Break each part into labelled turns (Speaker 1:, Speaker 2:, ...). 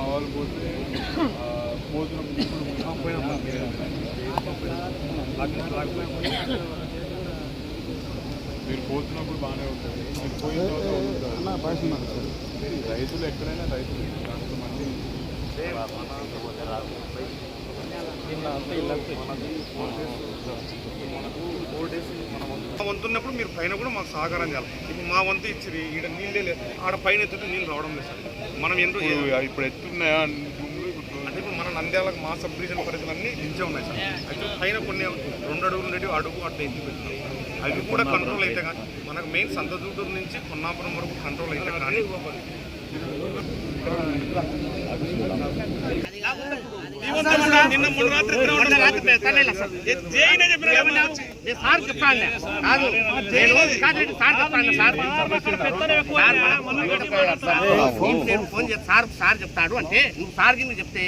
Speaker 1: All పోతే భోజనం మీరు పోతున్నప్పుడు బాగానే ఉంటుంది మీరు పోయిన తర్వాత రైతులు ఎక్కడైనా రైతులు కొంతమంది
Speaker 2: మా వంతు ఉన్నప్పుడు మీరు పైన కూడా మాకు సహకారం చేయాలి. ఇప్పుడు మా వంతు ఇచ్చి ఈడ నీళ్ళే లేదు ఆడ పైన ఎత్తుంటే నీళ్ళు రావడం లేదు సార్. మనం ఎందుకు
Speaker 1: ఇప్పుడు ఎత్తున్నాయా
Speaker 2: అంటే ఇప్పుడు మన నంద్యాలకు మా సబ్ డివిజన్ పరిధిలో అన్ని నిలిచే ఉన్నాయి సార్. అయితే పైన కొన్ని రెండు అడుగులు ఉండేవి అడుగు అట్లా ఎత్తి అవి కూడా కంట్రోల్ అయితే కానీ మనకు మెయిన్ సంతదూటూరు నుంచి కొన్నాపురం వరకు కంట్రోల్ అయితే కానీ నిన్న మొన్న రాత్రి జైనే చెప్పిన
Speaker 3: సార్ చెప్పాను కాదు. నేను కాదు సార్ చెప్పాను సార్. సార్ నేను ఫోన్ చేసి సార్ సార్ చెప్తాడు అంటే నువ్వు సార్ కింద చెప్తే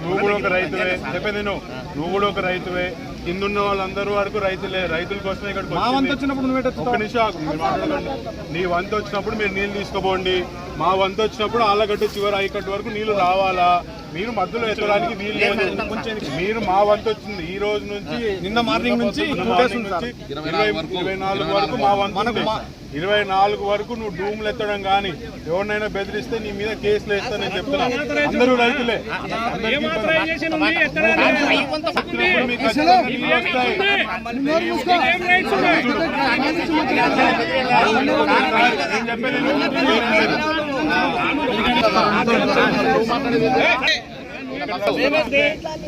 Speaker 1: నువ్వు కూడా ఒక రైతువే. చెప్పేది నేను నువ్వు కూడా ఒక రైతువే. కింద ఉన్న వాళ్ళందరూ వరకు రైతులే రైతుల కోసమే ఇక్కడికి మా వంతు వచ్చినప్పుడు ఒక నిమిషం. మీరు మాట్లాడకండి నీ వంతు వచ్చినప్పుడు మీరు నీళ్ళు తీసుకోపోండి మా వంతు వచ్చినప్పుడు ఆలగడ్డ చివరి ఐకట్టు వరకు నీళ్ళు రావాలా? మీరు మధ్యలో ఎత్తడానికి వీలు లేదు మీరు మా వంతు వచ్చింది. ఈ రోజు నుంచి నిన్న మార్నింగ్ నుంచి ఇరవై ఇరవై నాలుగు వరకు మా వంతు. ఇరవై నాలుగు వరకు నువ్వు డూములు ఎత్తడం కానీ ఎవరినైనా బెదిరిస్తే నీ మీద కేసులు వేస్తానని చెప్తున్నా. అందరూ రైతులే. నేను చెప్పేది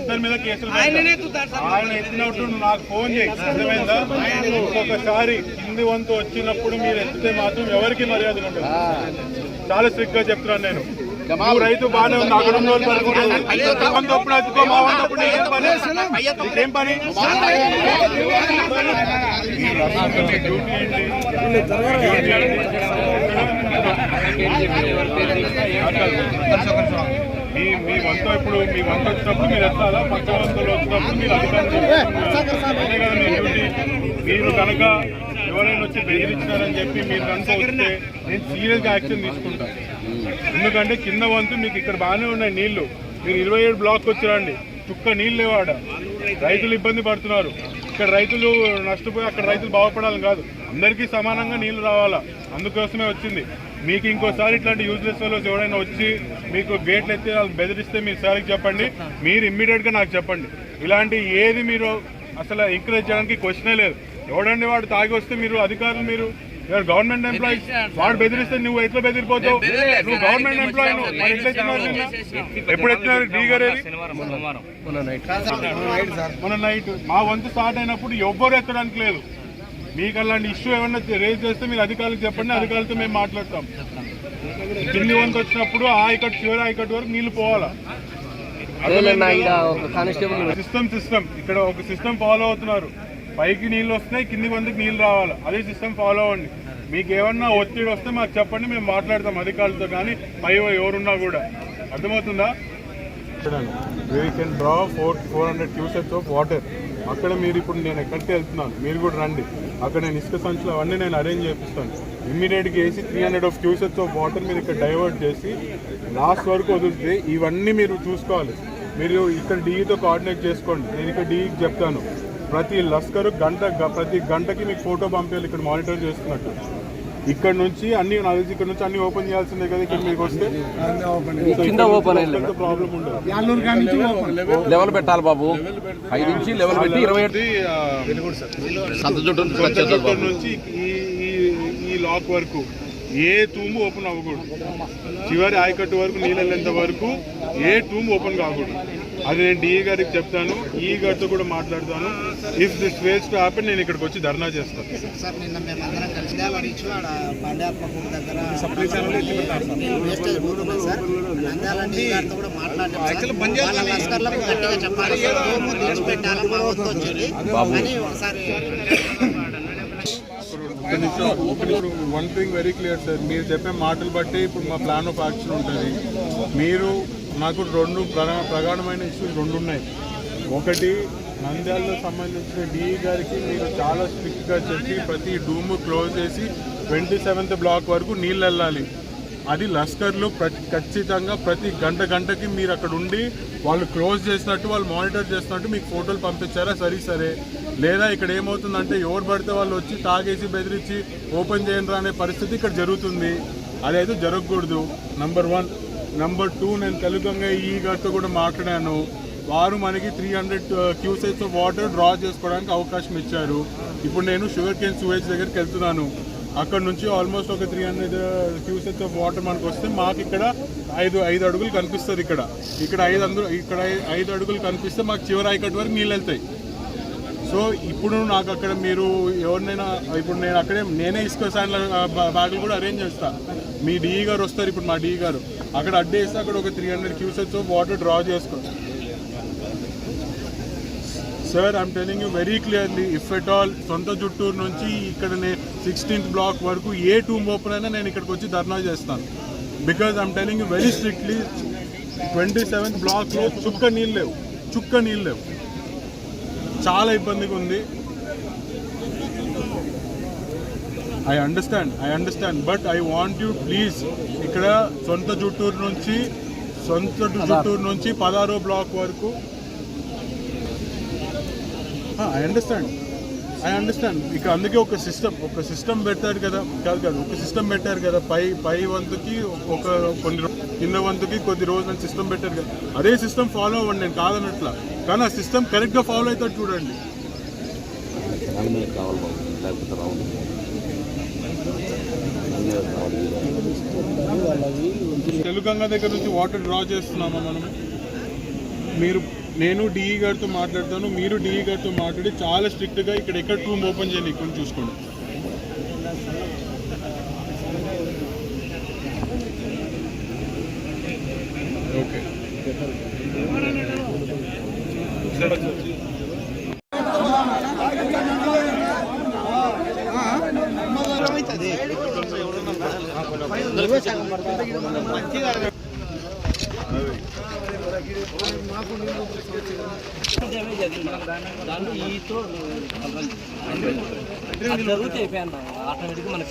Speaker 1: ఇద్దరి మీద కేసులు. ఆయన ఎత్తినట్టు నువ్వు నాకు ఫోన్ చేయి. అర్థమైందా? ఇంకొకసారి కింది వంతు వచ్చినప్పుడు మీరు ఎత్తితే మాత్రం ఎవరికి మర్యాద ఉండదు చాలా స్ట్రిక్ట్గా చెప్తున్నాను నేను. నువ్వు రైతు బాగానే ఉంది. అక్కడ ఉన్న వాళ్ళు పడుకుంటారు. మా నీకేం పని? నీకేం పని? డ్యూటీ ఏంటి? మీ మీ వంతు ఇప్పుడు మీ వంత వచ్చినప్పుడు మీరు ఎత్తాలా పక్క వంతులు వచ్చినప్పుడు మీరు అధికారులు కదా మీ డ్యూటీ మీరు కనుక ఎవరైనా వచ్చి బెదిరించారని చెప్పి మీరు కనుక వస్తే నేను సీరియస్ యాక్షన్ తీసుకుంటాను ఎందుకంటే కింద వంతు మీకు ఇక్కడ బాగానే ఉన్నాయి నీళ్ళు మీరు ఇరవై ఏడు బ్లాక్ వచ్చిరండి చుక్క నీళ్ళు లేవాడ రైతులు ఇబ్బంది పడుతున్నారు ఇక్కడ రైతులు నష్టపోయి అక్కడ రైతులు బాగుపడాలని కాదు. అందరికీ సమానంగా నీళ్ళు రావాలా? అందుకోసమే వచ్చింది. మీకు ఇంకోసారి ఇట్లాంటి యూజ్లెస్ ఫెలోస్ ఎవరైనా వచ్చి మీకు గేట్లు ఎత్తి వాళ్ళు బెదిరిస్తే మీరు సార్కి చెప్పండి. మీరు ఇమ్మీడియట్గా నాకు చెప్పండి. ఇలాంటి ఏది మీరు అసలు ఎంకరేజ్ చేయడానికి క్వశ్చనే లేదు. ఎవడండి వాడు తాగి వస్తే మీరు అధికారులు మీరు? గవర్నమెంట్ ఎంప్లాయీస్ వాడు బెదిరిస్తే నువ్వు ఎట్లా బెదిరిపోతావు? నువ్వు గవర్నమెంట్ ఎంప్లాయీ? ఎప్పుడు ఎత్తినారు? డీ గారేది మన నైట్ మా వంతు స్టార్ట్ అయినప్పుడు ఎవ్వరు ఎత్తడానికి లేదు. మీకు అలాంటి ఇష్యూ ఏమన్నా రేజ్ చేస్తే మీరు అధికారులకు చెప్పండి అధికారులతో మేము మాట్లాడతాం. కింది వంతు వచ్చినప్పుడు ఆ ఇక్కడి చివరి ఆ ఇక్కడి వరకు నీళ్ళు పోవాలా? System system. ఇక్కడ ఒక సిస్టమ్ ఫాలో అవుతున్నారు. పైకి నీళ్ళు వస్తున్నాయి కింది వంతుకి నీళ్ళు రావాలి. అదే సిస్టమ్ ఫాలో అవ్వండి. మీకు ఏమన్నా ఒత్తిడి వస్తే మాకు చెప్పండి మేము మాట్లాడతాం అధికారులతో కానీ పై ఎవరున్నా కూడా. అర్థమవుతుందా? We can draw four four hundred cusecs of water అక్కడ మీరు ఇప్పుడు నేను ఎక్కడికి వెళ్తున్నాను? మీరు కూడా రండి. అక్కడ నేను ఇసుక సంచులు అవన్నీ నేను అరేంజ్ చేపిస్తాను. ఇమ్మీడియట్గా వేసి three hundred of cusecs of water మీరు ఇక్కడ డైవర్ట్ చేసి లాస్ట్ వరకు వదిలితే ఇవన్నీ మీరు చూసుకోవాలి. మీరు ఇక్కడ డీఈతో కోఆర్డినేట్ చేసుకోండి. నేను ఇక్కడ డీఈకి చెప్తాను. ప్రతి లస్కరు గంట గ- ప్రతి గంటకి మీకు ఫోటో పంపించాలి ఇక్కడ మానిటర్ చేస్తున్నట్టు. ఇక్కడ నుంచి అన్ని తెలిసి ఇక్కడ నుంచి అన్ని ఓపెన్ చేయాల్సిందే కదా ఇక్కడ మీకు వస్తే? కింద ఓపెన్ ప్రాబ్లం ఉండదు.
Speaker 4: లెవెల్ పెట్టాలి బాబు. ఐదు నుంచి లెవెల్ పెట్టి ఇరవై
Speaker 1: నుంచి ఈ లాక్ వరకు ఏ తూము ఓపెన్ అవ్వకూడదు. చివరి ఆయకట్టు వరకు నీళ్ళు వెళ్ళేంత వరకు ఏ తూము ఓపెన్ కాకూడదు. అది నేను డిఈ గారికి చెప్తాను. ఈ గారితో కూడా మాట్లాడతాను. If this was to happen నేను ఇక్కడికి వచ్చి ధర్నా చేస్తాను. One thing very clear sir. మీరు చెప్పే మాటలు బట్టి ఇప్పుడు మా ప్లాన్ ఆఫ్ యాక్షన్ ఉంటుంది. మీరు నాకు రెండు ప్రగాఢమైన ఇష్యూస్ రెండు ఉన్నాయి. ఒకటి నంద్యాలలో సంబంధించిన డిఈ గారికి మీరు చాలా స్ట్రిక్ట్గా చెప్పి ప్రతి డూమ్ క్లోజ్ చేసి ట్వంటీ సెవెంత్ బ్లాక్ వరకు నీళ్ళు వెళ్ళాలి. అది లస్కర్లు ప్రతి ఖచ్చితంగా ప్రతి గంట గంటకి మీరు అక్కడ ఉండి వాళ్ళు క్లోజ్ చేసినట్టు వాళ్ళు మానిటర్ చేసినట్టు మీకు ఫోటోలు పంపించారా? సరే సరే. లేదా ఇక్కడ ఏమవుతుందంటే ఎవరు పడితే వాళ్ళు వచ్చి తాగేసి బెదిరించి ఓపెన్ చేయండి అనే పరిస్థితి ఇక్కడ జరుగుతుంది. అదైతే జరగకూడదు. Number one. నెంబర్ టూ నేను తెలుగంగా ఈ గారితో కూడా మాట్లాడాను. వారు మనకి three hundred cusecs of water draw చేసుకోవడానికి అవకాశం ఇచ్చారు. ఇప్పుడు నేను షుగర్ కేన్ సూవేజ్ దగ్గరికి వెళ్తున్నాను. అక్కడ నుంచి ఆల్మోస్ట్ ఒక three hundred cusecs of water మనకు వస్తే మాకు ఇక్కడ ఐదు ఐదు అడుగులు కనిపిస్తుంది ఇక్కడ. ఇక్కడ ఐదు అందులో ఇక్కడ ఐదు అడుగులు కనిపిస్తే మాకు చివరి ఐకట్ వరకు నీళ్ళు వెళ్తాయి. సో ఇప్పుడు నాకు అక్కడ మీరు ఎవరినైనా ఇప్పుడు నేను అక్కడే నేనే ఇసుక శాండ్ల బ్యాగులు కూడా అరేంజ్ చేస్తా. మీ డిఈ గారు వస్తారు ఇప్పుడు మా డిఈ గారు. అక్కడ అడ్డేస్తే అక్కడ ఒక three hundred cusecs water draw చేసుకో. Sir I'm telling you very clearly if at all సొంత జుట్టూరు నుంచి ఇక్కడ సిక్స్టీన్త్ బ్లాక్ వరకు ఏ టూమ్ ఓపెన్ అయినా నేను ఇక్కడికి వచ్చి ధర్నా చేస్తాను. Because I'm telling you very strictly twenty seventh బ్లాక్లో చుక్క నీళ్ళు లేవు. చుక్క నీళ్ళు లేవు. చాలా ఇబ్బందిగా ఉంది. I understand I understand but I want you please ఇక్కడ సొంత జుట్టూరు నుంచి సొంత జుట్టూరు నుంచి పదారో బ్లాక్ వరకు. ఐ అండర్స్టాండ్ ఐ అండర్స్టాండ్ ఇక అందుకే ఒక సిస్టమ్ ఒక సిస్టమ్ పెట్టారు కదా కాదు కాదు ఒక సిస్టమ్ పెట్టారు కదా పై పై వంతుకి ఒక కొన్ని కింద వంతుకి కొద్ది రోజులు సిస్టమ్ పెట్టారు కదా. అదే సిస్టమ్ ఫాలో అవ్వండి నేను కాదనట్లా. కానీ ఆ సిస్టమ్ కరెక్ట్గా ఫాలో అవుతాడు చూడండి. తెలుగంగ దగ్గర నుంచి వాటర్ డ్రా చేస్తున్నామా మనం మీరు నేను డిఈ గారితో మాట్లాడతాను మీరు డిఈ గారితో మాట్లాడి చాలా స్ట్రిక్ట్గా ఇక్కడ ఎక్కడ రూమ్ ఓపెన్ చేయండి కొంచెం చూసుకోండి.
Speaker 5: జరుగుతాయి అయిపోయాను ఆటోమేటిక్గా మనకి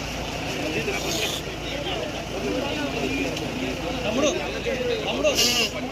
Speaker 1: Dios.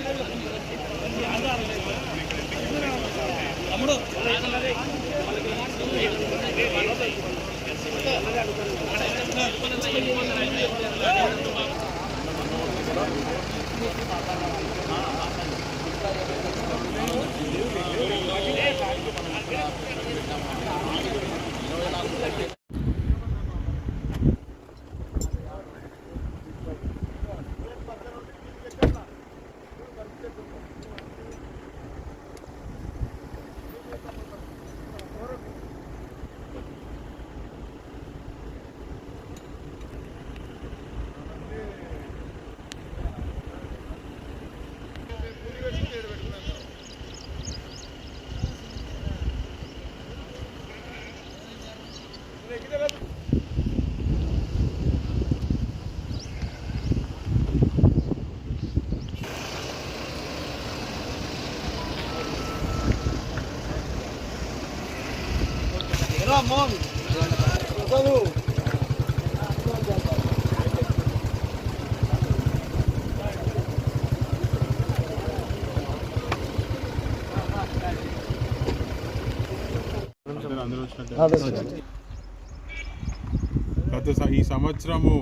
Speaker 1: గత ఈ సంవత్సరము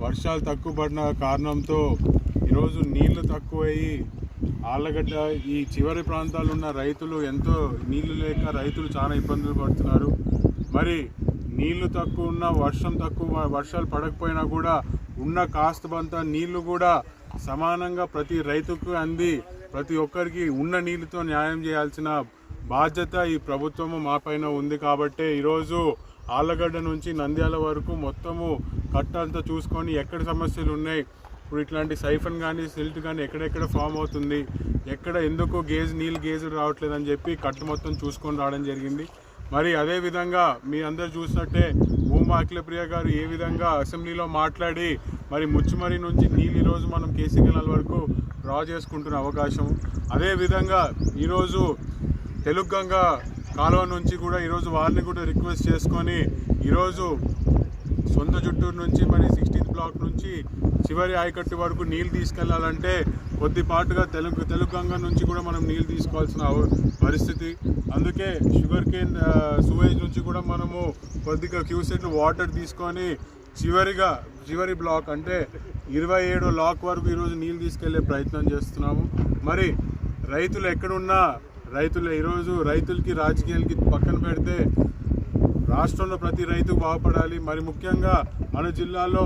Speaker 1: వర్షాలు తక్కువ పడిన కారణంతో ఈరోజు నీళ్ళు తక్కువయ్యి ఆళ్ళగడ్డ ఈ చివరి ప్రాంతాలు ఉన్న రైతులు ఎంతో నీళ్ళు లేక రైతులు చాలా ఇబ్బందులు పడుతున్నారు. మరి నీళ్ళు తక్కువ ఉన్న వర్షం తక్కువ వర్షాలు పడకపోయినా కూడా ఉన్న కాస్త బంత నీళ్ళు కూడా సమానంగా ప్రతి రైతుకు అంది. ప్రతి ఒక్కరికి ఉన్న నీళ్ళతో న్యాయం చేయాల్సిన బాధ్యత ఈ ప్రభుత్వము మా పైన ఉంది కాబట్టే ఈరోజు ఆళ్ళగడ్డ నుంచి నంద్యాల వరకు మొత్తము కట్టంతా చూసుకొని ఎక్కడ సమస్యలు ఉన్నాయి? ఇప్పుడు ఇట్లాంటి సైఫన్ కానీ సిల్ట్ కానీ ఎక్కడెక్కడ ఫామ్ అవుతుంది? ఎక్కడ ఎందుకు గేజ్ నీళ్ళు గేజ్ రావట్లేదని చెప్పి కట్టు మొత్తం చూసుకొని రావడం జరిగింది. మరి అదే విధంగా మీ అందరు చూసినట్టే భూమా అఖిలప్రియ గారు ఏ విధంగా అసెంబ్లీలో మాట్లాడి మరి ముచ్చుమరి నుంచి నీళ్ళు ఈరోజు మనం కేసీ కెనాల్ వరకు డ్రా చేసుకుంటున్న అవకాశం. అదేవిధంగా ఈరోజు తెలుగు కాలువ నుంచి కూడా ఈరోజు వారిని కూడా రిక్వెస్ట్ చేసుకొని ఈరోజు సొంత చుట్టూరు నుంచి మరి సిక్స్టీన్త్ బ్లాక్ నుంచి చివరి ఆయకట్టు వరకు నీళ్ళు తీసుకెళ్ళాలంటే కొద్దిపాటుగా తెలుగు తెలుగు గంగ నుంచి కూడా మనం నీళ్ళు తీసుకోవాల్సిన పరిస్థితి. అందుకే షుగర్ కేన్ సువేజ్ నుంచి కూడా మనము కొద్దిగా క్యూసెట్లు వాటర్ తీసుకొని చివరిగా చివరి బ్లాక్ అంటే ఇరవై ఏడు లాక్ వరకు ఈరోజు నీళ్ళు తీసుకెళ్ళే ప్రయత్నం చేస్తున్నాము. మరి రైతులు ఎక్కడున్నా రైతులు ఈరోజు రైతులకి రాజకీయాలకి పక్కన పెడితే రాష్ట్రంలో ప్రతి రైతు బాగుపడాలి. మరి ముఖ్యంగా మన జిల్లాలో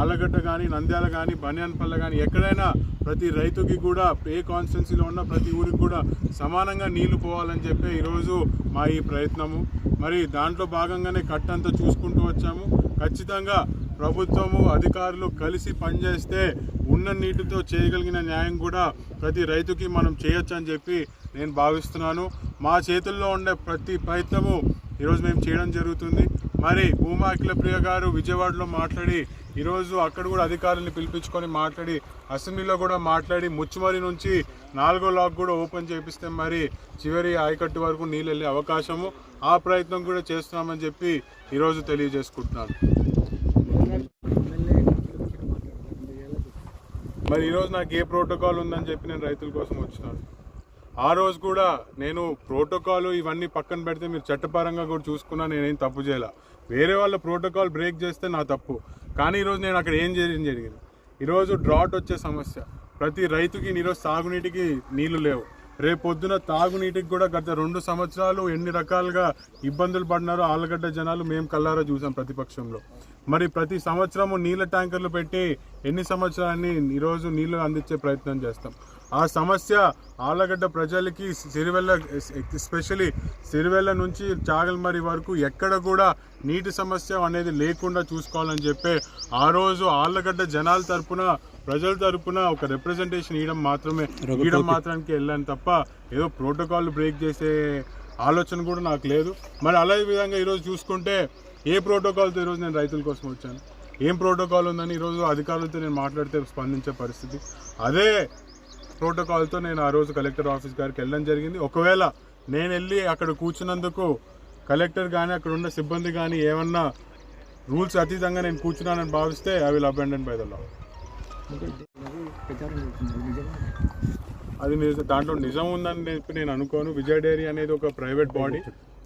Speaker 1: ఆలగడ్డ కానీ నంద్యాల కానీ బనియాన్పల్లె కానీ ఎక్కడైనా ప్రతి రైతుకి కూడా ఏ కాన్స్టిట్యున్సీలో ఉన్న ప్రతి ఊరికి కూడా సమానంగా నీళ్ళు పోవాలని చెప్పే ఈరోజు మా ఈ ప్రయత్నము. మరి దాంట్లో భాగంగానే కట్టంతా చూసుకుంటూ వచ్చాము. ఖచ్చితంగా ప్రభుత్వము అధికారులు కలిసి పనిచేస్తే ఉన్న నీటితో చేయగలిగిన న్యాయం కూడా ప్రతి రైతుకి మనం చేయొచ్చు అని చెప్పి నేను భావిస్తున్నాను. మా చేతుల్లో ఉండే ప్రతి ప్రయత్నము ఈరోజు మేము చేయడం జరుగుతుంది. మరి భూమా అఖిలప్రియ గారు విజయవాడలో మాట్లాడి ఈరోజు అక్కడ కూడా అధికారులను పిలిపించుకొని మాట్లాడి అసెంబ్లీలో కూడా మాట్లాడి ముచ్చుమరి నుంచి నాలుగో లాక్ కూడా ఓపెన్ చేపిస్తే మరి చివరి ఆయకట్టు వరకు నీళ్ళు వెళ్ళే అవకాశము. ఆ ప్రయత్నం కూడా చేస్తున్నామని చెప్పి ఈరోజు తెలియజేసుకుంటున్నాను మరి ఈరోజు నాకు ఏ ప్రోటోకాల్ ఉందని చెప్పి నేను రైతుల కోసం వచ్చినాను. ఆ రోజు కూడా నేను ప్రోటోకాల్ ఇవన్నీ పక్కన పెడితే మీరు చట్టపరంగా కూడా చూసుకున్నా నేనేం తప్పు చేయాల. వేరే వాళ్ళ ప్రోటోకాల్ బ్రేక్ చేస్తే నా తప్పు. కానీ ఈరోజు నేను అక్కడ ఏం చేయడం జరిగింది? ఈరోజు డ్రాట్ వచ్చే సమస్య. ప్రతి రైతుకి ఈరోజు సాగునీటికి నీళ్ళు లేవు. రేపు పొద్దున తాగునీటికి కూడా గత రెండు సంవత్సరాలు ఎన్ని రకాలుగా ఇబ్బందులు పడినారో ఆలగడ్డ జనాలు మేము కల్లారా చూసాం ప్రతిపక్షంలో. మరి ప్రతి సంవత్సరము నీళ్ళ ట్యాంకర్లు పెట్టి ఎన్ని సంవత్సరాన్ని ఈరోజు నీళ్ళు అందించే ప్రయత్నం చేస్తాం. ఆ సమస్య ఆలగడ్డ ప్రజలకి సిరివెల్ల ఎస్పెషలీ సిరివెల్ల నుంచి చాగల్మరి వరకు ఎక్కడ కూడా నీటి సమస్య అనేది లేకుండా చూసుకోవాలని చెప్పి ఆ రోజు ఆళ్ళగడ్డ జనాల తరపున ప్రజల తరపున ఒక రిప్రజెంటేషన్ ఇవ్వడం మాత్రమే. ఇవ్వడం మాత్రానికి వెళ్ళాను తప్ప ఏదో ప్రోటోకాల్ బ్రేక్ చేసే ఆలోచన కూడా నాకు లేదు. మరి అదే విధంగా ఈరోజు చూసుకుంటే ఏ ప్రోటోకాల్తో ఈరోజు నేను రైతుల కోసం వచ్చాను? ఏం ప్రోటోకాల్ ఉందని ఈరోజు అధికారులతో నేను మాట్లాడితే స్పందించే పరిస్థితి. అదే ప్రోటోకాల్తో నేను ఆ రోజు కలెక్టర్ ఆఫీస్ గారికి వెళ్ళడం జరిగింది. ఒకవేళ నేను వెళ్ళి అక్కడ కూర్చున్నందుకు కలెక్టర్ కానీ అక్కడ ఉన్న సిబ్బంది కానీ ఏమన్నా రూల్స్ అతీతంగా నేను కూర్చున్నానని భావిస్తే I will abandon by the law. అది దాంట్లో నిజం ఉందని చెప్పి నేను అనుకోను. విజయ డైరీ అనేది ఒక ప్రైవేట్ బాడీ.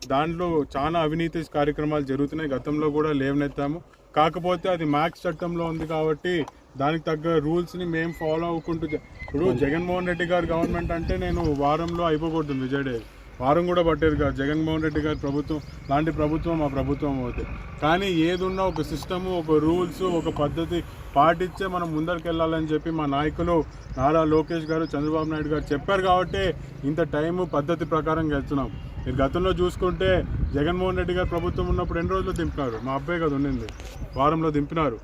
Speaker 1: దాంట్లో చాలా అవినీతి కార్యక్రమాలు జరుగుతున్నాయి. గతంలో కూడా లేవనెత్తాము. కాకపోతే అది మ్యాక్స్ చట్టంలో ఉంది కాబట్టి దానికి తగ్గ రూల్స్ని మేము ఫాలో అవ్వకుంటూ ఇప్పుడు జగన్మోహన్ రెడ్డి గారి గవర్నమెంట్ అంటే నేను వారంలో అయిపోకూడదు విజయ వారం కూడా పట్టేది కాదు. జగన్మోహన్ రెడ్డి గారి ప్రభుత్వం లాంటి ప్రభుత్వం మా ప్రభుత్వం అవుతుంది కానీ ఏదున్నా ఒక సిస్టము ఒక రూల్స్ ఒక పద్ధతి పాటించే మనం ముందరికి వెళ్ళాలని చెప్పి మా నాయకులు నారా లోకేష్ గారు చంద్రబాబు నాయుడు గారు చెప్పారు కాబట్టి ఇంత టైము పద్ధతి ప్రకారం వెళ్తున్నాం మీరు గతంలో చూసుకుంటే జగన్మోహన్ రెడ్డి గారు ప్రభుత్వం ఉన్నప్పుడు ఎన్ని రోజులు దింపినారు? మా అబ్బాయి కదా ఉండింది. వారంలో దింపినారు.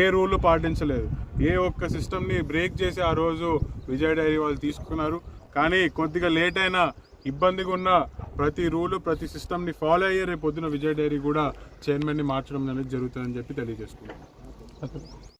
Speaker 1: ఏ రూల్ పాటించలేదు. ఏ ఒక్క సిస్టమ్ని బ్రేక్ చేసి ఆ రోజు విజయ్ డైరీ వాళ్ళు తీసుకున్నారు. కానీ కొద్దిగా లేట్ అయినా ఇబ్బందిగా ఉన్న ప్రతి రూలు ప్రతి సిస్టమ్ని ఫాలో అయ్యే రేపు పొద్దున విజయ్ డైరీ కూడా చైర్మన్ని మార్చడం అనేది జరుగుతుందని చెప్పి తెలియజేసుకున్నాను